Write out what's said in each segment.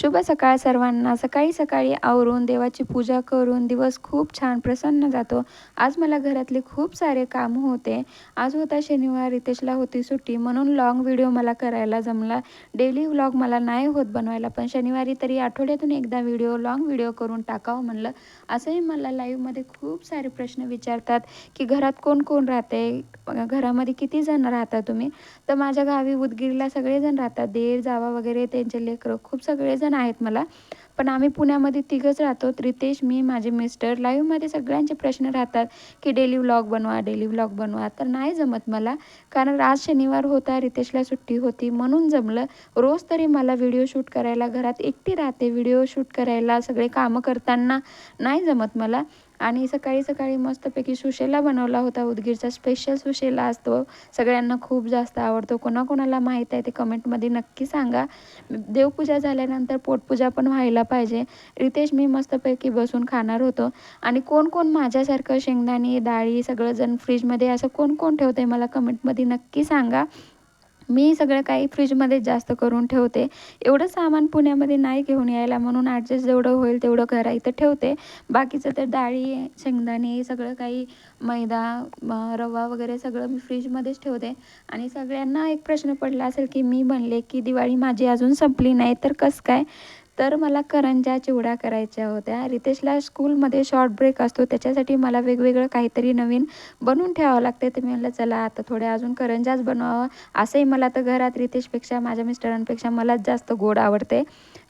शुभ सकाळ सर्वांना. सकाळी सकाळी आवरून देवाची पूजा करून दिवस खूप छान प्रसन्न जातो. आज मला घरातले खूप सारे काम होते. आज होता शनिवार रितेशला होती सुट्टी. म्हणून लॉंग व्हिडिओ मला करायला जमला. डेली व्लॉग मला नाही होत बनवायला पण शनिवारी तरी आठवड्यातून एकदा व्हिडिओ लॉंग व्हिडिओ करून टाकावं म्हणलं. असंही मला लाईव्हमध्ये खूप सारे प्रश्न विचारतात की घरात कोण कोण राहते? घरामध्ये किती जण राहता तुम्ही? तर माझ्या गावी उदगीरला सगळेजण राहतात. देर जावा वगैरे त्यांचे लेकरं खूप सगळेजण आहेत मला. पण आम्ही पुण्यामध्ये तिघंच राहतो. रितेश मी माझे मिस्टर. लाईव्हमध्ये सगळ्यांचे प्रश्न राहतात की डेली व्लॉग बनवा डेली व्लॉग बनवा. तर नाही जमत मला. कारण आज शनिवार होता रितेशला सुट्टी होती. म्हणून जमलं. रोज तरी मला व्हिडिओ शूट करायला घरात एकटी राहते व्हिडिओ शूट करायला सगळे कामं करताना. नाही जमत मला. आणि सकाळी सकाळी मस्तपैकी सुशेला बनवला होता. उदगीरचा स्पेशल सुशेला असतो. सगळ्यांना खूप जास्त आवडतो. कोणाकोणाला माहीत आहे ते कमेंटमध्ये नक्की सांगा. देवपूजा झाल्यानंतर पोटपूजा पण व्हायला पाहिजे. रितेश मी मस्तपैकी बसून खाणार होतो. आणि कोण कोण माझ्यासारखं शेंगदाणे डाळी सगळंजण फ्रीजमध्ये असं कोण कोण ठेवतं आहे मला कमेंटमध्ये नक्की सांगा. मी सगळं काही फ्रीजमध्ये जास्त करून ठेवते. एवढं सामान पुण्यामध्ये नाही घेऊन यायला म्हणून ॲडजस्ट जेवढं होईल तेवढं करा इथं ठेवते. बाकीचं तर डाळी शेंगदाणे सगळं काही मैदा रवा वगैरे सगळं मी फ्रीजमध्येच ठेवते. आणि सगळ्यांना एक प्रश्न पडला असेल की मी म्हणले की दिवाळी माझी अजून संपली नाही तर कसं काय? तर मला करंजा चिवडा करायच्या होत्या. रितेशला स्कूलमध्ये शॉर्ट ब्रेक असतो. त्याच्यासाठी मला वेगवेगळं काहीतरी नवीन बनवून ठेवावं लागते. तर मी म्हटलं चला आता थोड्या अजून करंजाच बनवावं. असंही मला तर घरात रितेशपेक्षा माझ्या मिस्टरांपेक्षा मलाच जास्त गोड आवडते.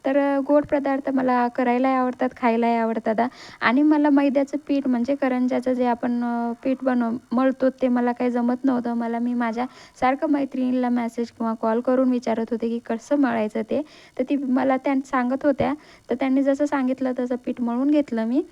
तर गोड पदार्थ मला करायलाही आवडतात खायलाही आवडतात आणि मला मैद्याचं पीठ म्हणजे करंजाचं जे आपण पीठ बनव मळतो ते मला काही जमत नव्हतं. मला मी माझ्या सारखं मैत्रिणीला मेसेज किंवा कॉल करून विचारत होते की कसं मळायचं ते. तर ती मला त्या सांगत होत्या. तर त्यांनी जसं सांगितलं तसं पीठ मळून घेतलं मी.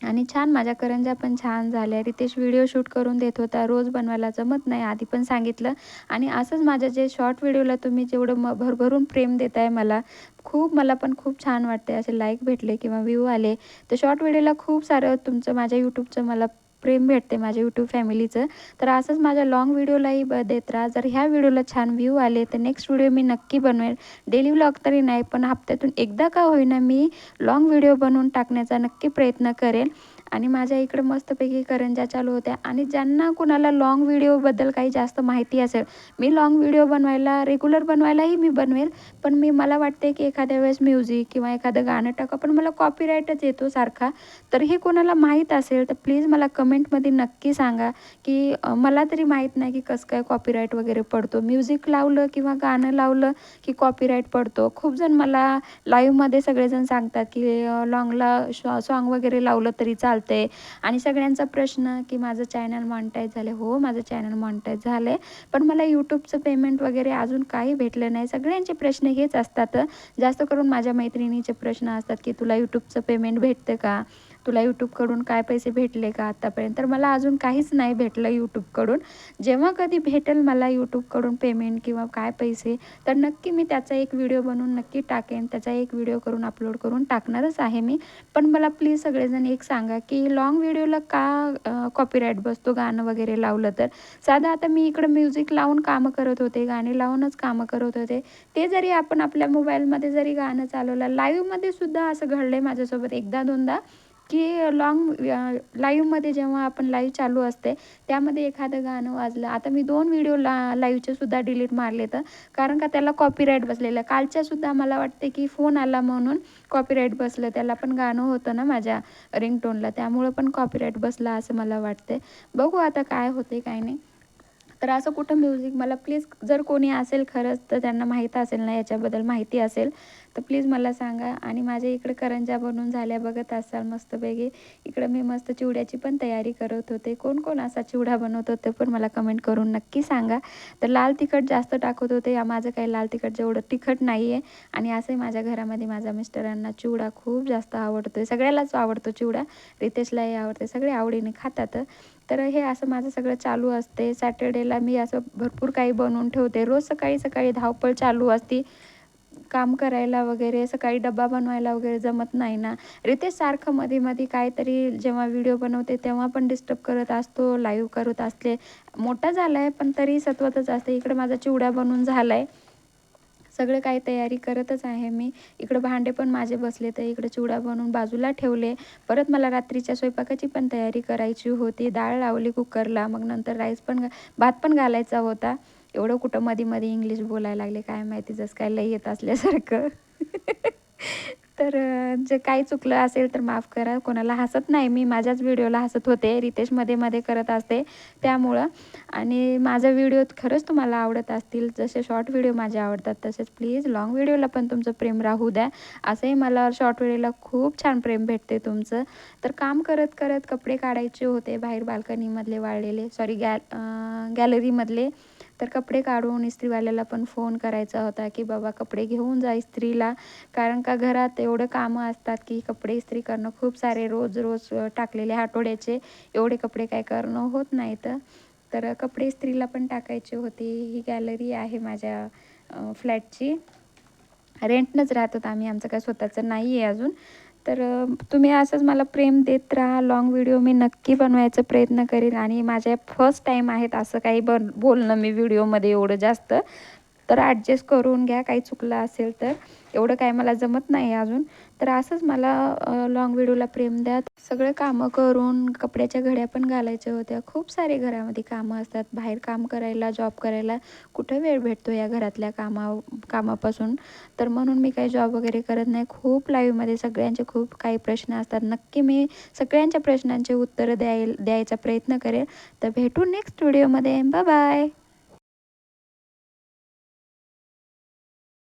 आणि छान माझ्या करंजा पण छान झाल्या. रितेश व्हिडिओ शूट करून देत होता. रोज बनवायला जमत नाही. आधी पण सांगितलं. आणि असंच माझ्या जे शॉर्ट व्हिडिओला तुम्ही जेवढं म भरभरून प्रेम देताय मला खूप मला पण खूप छान वाटते असे लाईक भेटले किंवा व्ह्यू आले. तर शॉर्ट व्हिडिओला खूप सारं तुमचं माझ्या यूट्यूबचं मला प्रेम भेटते माझ्या यूट्यूब फॅमिलीचं तर असंच माझ्या लॉंग व्हिडिओलाही ब देत राहा. जर ह्या व्हिडिओला छान व्ह्यू आले तर नेक्स्ट व्हिडिओ मी नक्की बनवेल डेली व्लॉग तरी नाही पण हप्त्यातून एकदा का होईना मी लॉंग व्हिडिओ बनवून टाकण्याचा नक्की प्रयत्न करेन. आणि माझ्या इकडे मस्तपैकी करंजा चालू होत्या. आणि ज्यांना कुणाला लाँग व्हिडिओबद्दल काही जास्त माहिती असेल मी लाँग व्हिडिओ बनवायला रेग्युलर बनवायलाही मी बनवेल. पण मी मला वाटते की एखाद्या वेळेस म्युझिक किंवा एखादं गाणं टाका पण मला कॉपीराईटच येतो सारखा. तर हे कोणाला माहीत असेल तर प्लीज मला कमेंटमध्ये नक्की सांगा की मला तरी माहीत नाही की कसं काय कॉपीराईट वगैरे पडतो. म्युझिक लावलं किंवा गाणं लावलं की कॉपीराईट पडतो. खूप जण मला लाईव्हमध्ये सगळेजण सांगतात की लाँगला सॉन्ग वगैरे लावलं तरी चालतं. चालते. आणि सगळ्यांचा प्रश्न की माझं चॅनल मॉनिटाईज झाले हो माझं चॅनल मॉनिटाईज झालं पण मला यूट्यूबचं पेमेंट वगैरे अजून काही भेटलं नाही. सगळ्यांचे प्रश्न हेच असतात. जास्त करून माझ्या मैत्रिणीचे प्रश्न असतात की तुला यूट्यूबचं पेमेंट भेटतं का? तुला यूट्यूबकडून काय पैसे भेटले का आत्तापर्यंत तर मला अजून काहीच नाही भेटलं यूट्यूबकडून जेव्हा कधी भेटेल मला यूट्यूबकडून पेमेंट किंवा काय पैसे तर नक्की मी त्याचा एक व्हिडिओ बनवून नक्की टाकेन. त्याचा एक व्हिडिओ करून अपलोड करून टाकणारच आहे मी. पण मला प्लीज सगळेजण एक सांगा की लाँग व्हिडिओला का कॉपीराईट बसतो गाणं वगैरे लावलं तर? साधं आता मी इकडं म्युझिक लावून कामं करत होते गाणे लावूनच कामं करत होते. ते जरी आपण आपल्या मोबाईलमध्ये जरी गाणं चालवलं लाईव्हमध्ये सुद्धा असं घडलं आहे माझ्यासोबत एकदा दोनदा. की लाँग लाईव्हमध्ये जेव्हा आपण लाईव्ह चालू असते त्यामध्ये एखादं गाणं वाजलं. आता मी दोन व्हिडिओ ला लाईव्हचे सुद्धा डिलीट मारले तर. कारण का त्याला कॉपीराईट बसलेलं. कालच्या सुद्धा मला वाटते की फोन आला म्हणून कॉपीराईट बसलं. त्याला पण गाणं होतं ना माझ्या रिंगटोनला त्यामुळं पण कॉपीराईट बसला असं मला वाटते. बघू आता काय होते काय नाही. तर असं कुठं म्युझिक मला प्लीज जर कोणी असेल खरंच तर त्यांना माहीत असेल ना याच्याबद्दल माहिती असेल. तर प्लीज मला सांगा. आणि माझ्या इकडं करंजा बनवून झाल्या बघत असाल मस्तपैकी. इकडं मी मस्त चिवड्याची पण तयारी करत होते. कोण कोण असा चिवडा बनवत होते पण मला कमेंट करून नक्की सांगा. तर लाल तिखट जास्त टाकत होते. या माझं काही लाल तिखट जेवढं तिखट नाही आहे आणि असंही माझ्या घरामध्ये माझ्या मिस्टरांना चिवडा खूप जास्त आवडतो सगळ्यालाच आवडतो चिवडा. रितेशलाही आवडते. सगळे आवडीने खातात. तर हे असं माझं सगळं चालू असते. सॅटर्डेला मी असं भरपूर काही बनवून ठेवते. रोज सकाळी सकाळी धावपळ चालू असते. काम करायला वगैरे सकाळी डब्बा बनवायला वगैरे जमत नाही ना. रितेश सारखं मध्ये मध्ये काहीतरी जेव्हा व्हिडिओ बनवते तेव्हा पण डिस्टर्ब करत असतो लाईव्ह करत असले मोठा झाला आहे पण तरी सत्वतच असते. इकडे माझा चिवडा बनवून झाला आहे सगळं काही तयारी करतच आहे मी. इकडं भांडे पण माझे बसले तर इकडे चिवडा बनवून बाजूला ठेवले. परत मला रात्रीच्या स्वयंपाकाची पण तयारी करायची होती. डाळ लावली कुकरला. मग नंतर राईस पण भात पण घालायचा होता. एवढं कुठं मध्ये मध्ये इंग्लिश बोलायला लागले काय माहिती जसं काय लई येत असल्यासारखं. तर जे काही चुकलं असेल तर माफ करा. कोणाला हसत नाही मी माझ्याच व्हिडिओला हसत होते. रितेशमध्ये मध्ये करत असते त्यामुळं. आणि माझा व्हिडिओ खरंच तुम्हाला आवडत असतील जसे शॉर्ट व्हिडिओ माझे आवडतात तसेच प्लीज लॉंग व्हिडिओला पण तुमचं प्रेम राहू द्या. असंही मला शॉर्ट व्हिडिओला खूप छान प्रेम भेटते तुमचं. तर काम करत करत कपडे काढायचे होते बाहेर बाल्कनीमधले वाळलेले सॉरी गॅ गॅलरीमधले तर कपडे काढून इस्त्रीवाल्याला पण फोन करायचा होता की बाबा कपडे घेऊन जा इस्त्रीला. कारण का घरात एवढं कामं असतात की कपडे इस्त्री करणं खूप सारे रोज रोज टाकलेले आठवड्याचे. एवढे कपडे काय करणं होत नाहीत. तर कपडे इस्त्रीला पण टाकायचे होते. ही गॅलरी आहे माझ्या फ्लॅटची रेंटनंच राहत आम्ही. आमचं काय स्वतःचं नाही आहे अजून. तर तुम्ही असंच मला प्रेम देत राहा. लॉंग व्हिडिओ मी नक्की बनवायचा प्रयत्न करेन. आणि माझ्या फर्स्ट टाईम आहेत असं काही बन बोलणं मी व्हिडिओमध्ये एवढं जास्त. तर ॲडजस्ट करून घ्या काही चुकलं असेल तर. एवढं काय मला जमत नाही अजून. तर असंच मला लॉंग व्हिडिओला प्रेम द्या. सगळं कामं करून कपड्याच्या घड्या पण घालायच्या होत्या. खूप सारे घरामध्ये कामं असतात. बाहेर काम करायला जॉब करायला कुठं वेळ भेटतो या घरातल्या कामा कामापासून? तर म्हणून मी काही जॉब वगैरे करत नाही. खूप लाईव्हमध्ये सगळ्यांचे खूप काही प्रश्न असतात. नक्की मी सगळ्यांच्या प्रश्नांचे उत्तरं द्याय द्यायचा प्रयत्न करेल. तर भेटू नेक्स्ट व्हिडिओमध्ये बाय बाय